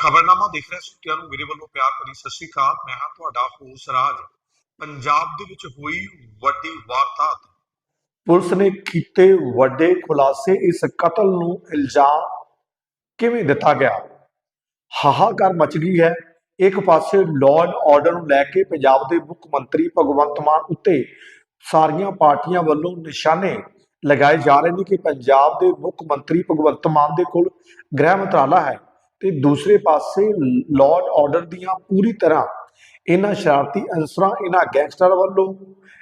ਖਬਰਨਾਮਾ ਦੇਖ ਰਹੇ ਸੁੱਤਿਆਂ ਨੂੰ ਮੇਰੇ ਵੱਲੋਂ ਪਿਆਰ ਭਰੀ ਸਤਿ ਸ਼੍ਰੀ ਅਕਾਲ। ਮੈਂ ਹਾਂ ਤੁਹਾਡਾ ਹੋਸ ਰਾਜ। ਪੰਜਾਬ ਦੇ ਵਿੱਚ ਹੋਈ ਵੱਡੀ ਵਾਰਦਾਤ। ਪੁਲਿਸ ਨੇ ਕੀਤੇ ਵੱਡੇ ਖੁਲਾਸੇ। ਇਸ ਕਤਲ ਨੂੰ ਇਲਜ਼ਾਮ ਕਿਵੇਂ ਦਿੱਤਾ ਗਿਆ? ਹਾਹਾਕਾਰ ਮਚ ਗਈ ਹੈ। ਇੱਕ ਪਾਸੇ ਲਾਅ ਐਂਡ ਆਰਡਰ ਨੂੰ ਲੈ ਕੇ ਪੰਜਾਬ ਦੇ ਮੁੱਖ ਮੰਤਰੀ ਭਗਵੰਤ ਮਾਨ ਉੱਤੇ ਸਾਰੀਆਂ ਪਾਰਟੀਆਂ ਵੱਲੋਂ ਨਿਸ਼ਾਨੇ ਲਗਾਏ ਜਾ ਰਹੇ ਨੇ ਕਿ ਪੰਜਾਬ ਦੇ ਮੁੱਖ ਮੰਤਰੀ ਭਗਵੰਤ ਮਾਨ ਦੇ ਕੋਲ ਗ੍ਰਹਿ ਮੰਤਰਾਲਾ ਹੈ। ਤੇ ਦੂਸਰੇ ਪਾਸੇ ਲਾਅ ਐਂਡ ਆਰਡਰ ਦੀਆਂ ਪੂਰੀ ਤਰ੍ਹਾਂ ਇਹਨਾਂ ਸ਼ਰਾਰਤੀ ਅਨਸਰਾਂ ਇਹਨਾਂ ਗੈਂਗਸਟਰ ਵੱਲੋਂ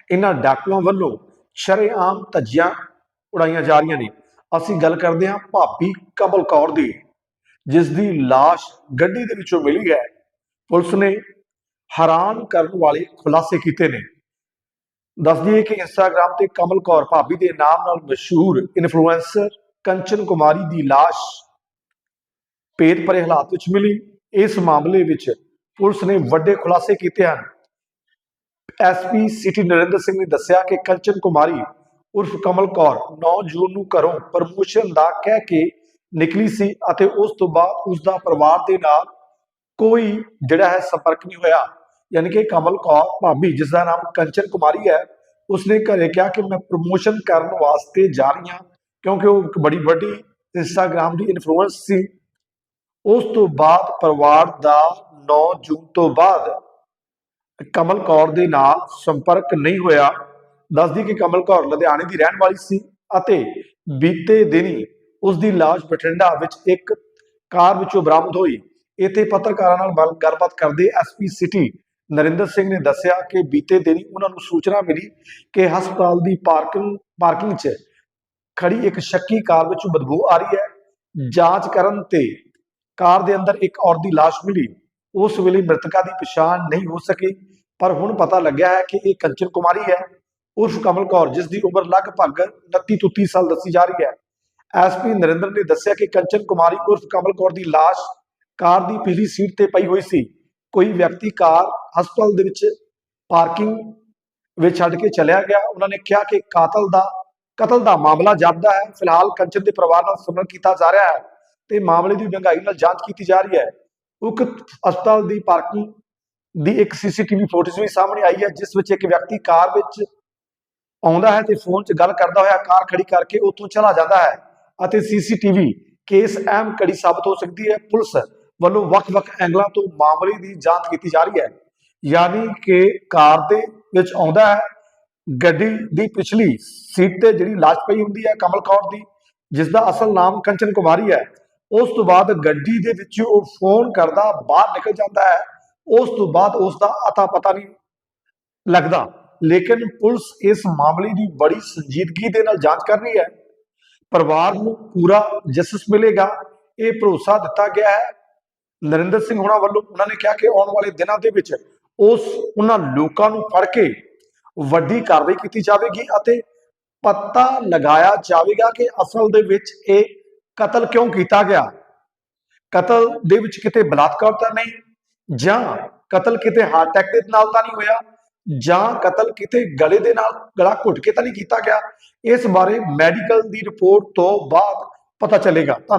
ਇਹਨਾਂ ਡਾਕੂਆਂ ਵੱਲੋਂ ਸ਼ਰੇਆਮ ਧੱਜੀਆਂ ਉਡਾਈਆਂ ਜਾ ਰਹੀਆਂ ਨੇ ਅਸੀਂ ਗੱਲ ਕਰਦੇ ਹਾਂ ਭਾਬੀ ਕਮਲ ਕੌਰ ਦੀ ਜਿਸ ਦੀ লাশ ਗੱਡੀ ਦੇ ਵਿੱਚੋਂ ਮਿਲੀ ਹੈ ਪੁਲਿਸ ਨੇ ਹੈਰਾਨ ਕਰਨ ਵਾਲੇ ਖੁਲਾਸੇ ਕੀਤੇ ਨੇ ਦੱਸ ਦਈਏ ਕਿ ਇੰਸਟਾਗ੍ਰam ਤੇ ਕਮਲ ਕੌਰ ਭਾਬੀ ਦੇ ਨਾਮ ਨਾਲ ਮਸ਼ਹੂਰ ਇਨਫਲੂਐਂਸਰ ਕੰਚਨ ਕੁਮਾਰੀ ਦੀ লাশ ਭੇਦ ਭਰੇ ਹਾਲਾਤ ਵਿੱਚ ਮਿਲੀ। ਇਸ ਮਾਮਲੇ ਵਿੱਚ ਪੁਲਿਸ ਨੇ ਵੱਡੇ ਖੁਲਾਸੇ ਕੀਤੇ ਹਨ। ਐਸਪੀ ਸਿਟੀ ਨਰਿੰਦਰ ਸਿੰਘ ਨੇ ਦੱਸਿਆ ਕਿ ਕੰਚਨ ਕੁਮਾਰੀ ਉਰਫ ਕਮਲ ਕੌਰ 9 ਜੂਨ ਨੂੰ ਘਰੋਂ ਪ੍ਰਮੋਸ਼ਨ ਦਾ ਕਹਿ ਕੇ ਨਿਕਲੀ ਸੀ ਅਤੇ ਉਸ ਤੋਂ ਬਾਅਦ ਉਸ ਦਾ ਪਰਿਵਾਰ ਦੇ ਨਾਲ ਕੋਈ ਜਿਹੜਾ ਹੈ ਸੰਪਰਕ ਨਹੀਂ ਹੋਇਆ। ਯਾਨੀ ਕਿ ਕਮਲ ਕੌਰ ਭਾਬੀ, ਜਿਸ ਦਾ ਨਾਮ ਕੰਚਨ ਕੁਮਾਰੀ ਹੈ, ਉਸਨੇ ਘਰੇ ਕਿਹਾ ਕਿ ਮੈਂ ਪ੍ਰਮੋਸ਼ਨ ਕਰਨ ਵਾਸਤੇ ਜਾ ਰਹੀ ਹਾਂ ਕਿਉਂਕਿ ਉਹ ਇੱਕ ਬੜੀ ਵੱਡੀ ਇੰਸਟਾਗ੍ਰam ਦੀ ਇਨਫਲੂਐਂਸ ਸੀ। ਉਸ ਤੋਂ ਬਾਅਦ ਪਰਿਵਾਰ ਦਾ 9 ਜੂਨ ਤੋਂ ਬਾਅਦ ਕਮਲ ਕੌਰ ਦੇ ਨਾਲ ਸੰਪਰਕ ਨਹੀਂ ਹੋਇਆ। ਦੱਸਦੀ ਕਿ ਕਮਲ ਕੌਰ ਲੁਧਿਆਣੇ ਦੀ ਰਹਿਣ ਵਾਲੀ ਸੀ ਅਤੇ ਬੀਤੇ ਦਿਨੀ ਉਸ ਦੀ ਲਾਸ਼ ਬਠਿੰਡਾ ਵਿੱਚ ਇੱਕ ਕਾਰ ਵਿੱਚੋਂ ਬਰਾਮਦ ਹੋਈ। ਇੱਥੇ ਪੱਤਰਕਾਰਾਂ ਨਾਲ ਗੱਲ- ਗੱਲਬਾਤ ਕਰਦੇ ਐਸਪੀ ਸਿਟੀ ਨਰਿੰਦਰ ਸਿੰਘ ਨੇ ਦੱਸਿਆ ਕਿ ਬੀਤੇ ਦਿਨੀ ਉਹਨਾਂ ਨੂੰ ਸੂਚਨਾ ਮਿਲੀ ਕਿ ਹਸਪਤਾਲ ਦੀ ਪਾਰਕਿੰਗ ਪਾਰਕਿੰਗ 'ਚ ਖੜੀ ਇੱਕ ਸ਼ੱਕੀ ਕਾਰ ਵਿੱਚੋਂ ਬਦਬੂ ਆ ਰਹੀ ਹੈ। ਜਾਂਚ ਕਰਨ ਤੇ ਕਾਰ ਦੇ ਅੰਦਰ ਇੱਕ ਔਰਤ ਦੀ ਲਾਸ਼ ਮਿਲੀ। ਉਸ ਵੇਲੇ ਮ੍ਰਿਤਕਾ ਦੀ ਪਛਾਣ ਨਹੀਂ ਹੋ ਸਕੀ, ਪਰ ਹੁਣ ਪਤਾ ਲੱਗਿਆ ਹੈ ਕਿ ਇਹ ਕੰਚਨ ਕੁਮਾਰੀ ਹੈ। ਉਰਫ ਕਮਲ ਕੌਰ, ਜਿਸ ਦੀ ਉਮਰ ਲਗਭਗ 29 ਤੋਂ 30 ਸਾਲ ਦੱਸੀ ਜਾ ਰਹੀ ਹੈ। ਐਸਪੀ ਨਰਿੰਦਰ ਨੇ ਦੱਸਿਆ ਕਿ ਕੰਚਨ ਕੁਮਾਰੀ ਉਰਫ ਕਮਲ ਕੌਰ ਦੀ ਲਾਸ਼ ਕਾਰ ਦੀ ਪਿਛਲੀ ਸੀਟ ਤੇ ਪਈ ਹੋਈ ਸੀ। ਕੋਈ ਵਿਅਕਤੀ ਕਾਰ ਹਸਪਤਾਲ ਦੇ ਵਿੱਚ ਪਾਰਕਿੰਗ ਵਿੱਚ ਛੱਡ ਕੇ ਚਲਿਆ ਗਿਆ। ਉਹਨਾਂ ਨੇ ਕਿਹਾ ਕਿ ਕਾਤਲ ਦਾ, ਕਤਲ ਦਾ ਮਾਮਲਾ ਜਾਪਦਾ ਹੈ। ਫਿਲਹਾਲ ਕੰਚਨ ਦੇ ਪਰਿਵਾਰ ਨਾਲ ਸੰਪਰਕ ਕੀਤਾ ਜਾ ਰਿਹਾ ਹੈ। ਤੇ ਮਾਮਲੇ ਦੀ ਡੂੰਘਾਈ ਨਾਲ ਜਾਂਚ ਕੀਤੀ ਜਾ ਰਹੀ ਹੈ। ਉਕਤ ਹਸਪਤਾਲ ਦੀ ਪਾਰਕਿੰਗ ਦੀ ਇੱਕ ਸੀਸੀਟੀਵੀ ਫੁਟੇਜ ਵੀ ਸਾਹਮਣੇ ਆਈ ਹੈ, ਜਿਸ ਵਿੱਚ ਇੱਕ ਵਿਅਕਤੀ ਕਾਰ ਵਿੱਚ ਆਉਂਦਾ ਹੈ ਤੇ ਫੋਨ 'ਚ ਗੱਲ ਕਰਦਾ ਹੋਇਆ ਕਾਰ ਖੜੀ ਕਰਕੇ ਉੱਥੋਂ ਚਲਾ ਜਾਂਦਾ ਹੈ ਅਤੇ ਸੀਸੀਟੀਵੀ ਕੇਸ ਅਹਿਮ ਕੜੀ ਸਾਬਤ ਹੋ ਸਕਦੀ ਹੈ। ਪੁਲਿਸ ਵੱਲੋਂ ਵੱਖ-ਵੱਖ ਐਂਗਲਾਂ ਤੋਂ ਮਾਮਲੇ ਦੀ ਜਾਂਚ ਕੀਤੀ ਜਾ ਰਹੀ ਹੈ। ਯਾਨੀ ਕਿ ਕਾਰ ਦੇ ਵਿੱਚ ਆਉਂਦਾ ਹੈ, ਗੱਡੀ ਦੀ ਪਿਛਲੀ ਸੀਟ ਤੇ ਜਿਹੜੀ ਲਾਸ਼ ਪਈ ਹੁੰਦੀ ਹੈ ਕਮਲ ਕੌਰ ਦੀ ਜਿਸ ਦਾ ਅਸਲ ਨਾਮ ਕੰਚਨ ਕੁਮਾਰੀ ਹੈ। ਉਸ ਤੋਂ ਬਾਅਦ ਗੱਡੀ ਦੇ ਵਿੱਚ ਉਹ ਫੋਨ ਕਰਦਾ, ਬਾਹਰ ਨਿਕਲ ਜਾਂਦਾ ਹੈ। ਉਸ ਤੋਂ ਬਾਅਦ ਉਸ ਦਾ ਅਤਾ ਪਤਾ ਨਹੀਂ ਲੱਗਦਾ। ਲੇਕਿਨ ਪੁਲਿਸ ਇਸ ਮਾਮਲੇ ਦੀ ਬੜੀ ਸੰਜੀਦਗੀ ਦੇ ਨਾਲ ਜਾਂਚ ਕਰ ਰਹੀ ਹੈ। ਪਰਿਵਾਰ ਨੂੰ ਪੂਰਾ ਜਸਟਿਸ ਮਿਲੇਗਾ। ਇਹ ਭਰੋਸਾ ਦਿੱਤਾ ਗਿਆ ਹੈ। ਨਰਿੰਦਰ ਸਿੰਘ ਹੋਣਾ ਵੱਲੋਂ ਉਹਨਾਂ ਨੇ ਕਿਹਾ ਕਿ ਆਉਣ ਵਾਲੇ ਦਿਨਾਂ ਦੇ ਵਿੱਚ ਉਸ, ਉਹਨਾਂ ਲੋਕਾਂ ਨੂੰ ਫੜ ਕੇ ਵੱਡੀ ਕਾਰਵਾਈ ਕੀਤੀ ਜਾਵੇਗੀ ਅਤੇ ਪਤਾ ਲਗਾਇਆ ਜਾਵੇਗਾ ਕਿ ਅਸਲ ਦੇ ਵਿੱਚ ਇਹ ਕਤਲ ਕਿਉਂ ਕੀਤਾ ਗਿਆ? ਕਤਲ ਦੇ ਵਿੱਚ ਕਿਤੇ ਬਲਾਤਕਾਰ ਤਾਂ ਨਹੀਂ, ਜਾਂ ਕਤਲ ਕਿਤੇ ਹਾਰਟ ਅਟੈਕ ਦੇ ਨਾਲ ਤਾਂ ਨਹੀਂ ਹੋਇਆ, ਜਾਂ ਕਤਲ ਕਿਤੇ ਗਲੇ ਦੇ ਨਾਲ ਗਲਾ ਘੁੱਟ ਕੇ ਤਾਂ ਨਹੀਂ ਕੀਤਾ ਗਿਆ? ਇਸ ਬਾਰੇ ਮੈਡੀਕਲ ਦੀ ਰਿਪੋਰਟ ਤੋਂ ਬਾਅਦ ਪਤਾ ਚੱਲੇਗਾ। ਧੰਨ-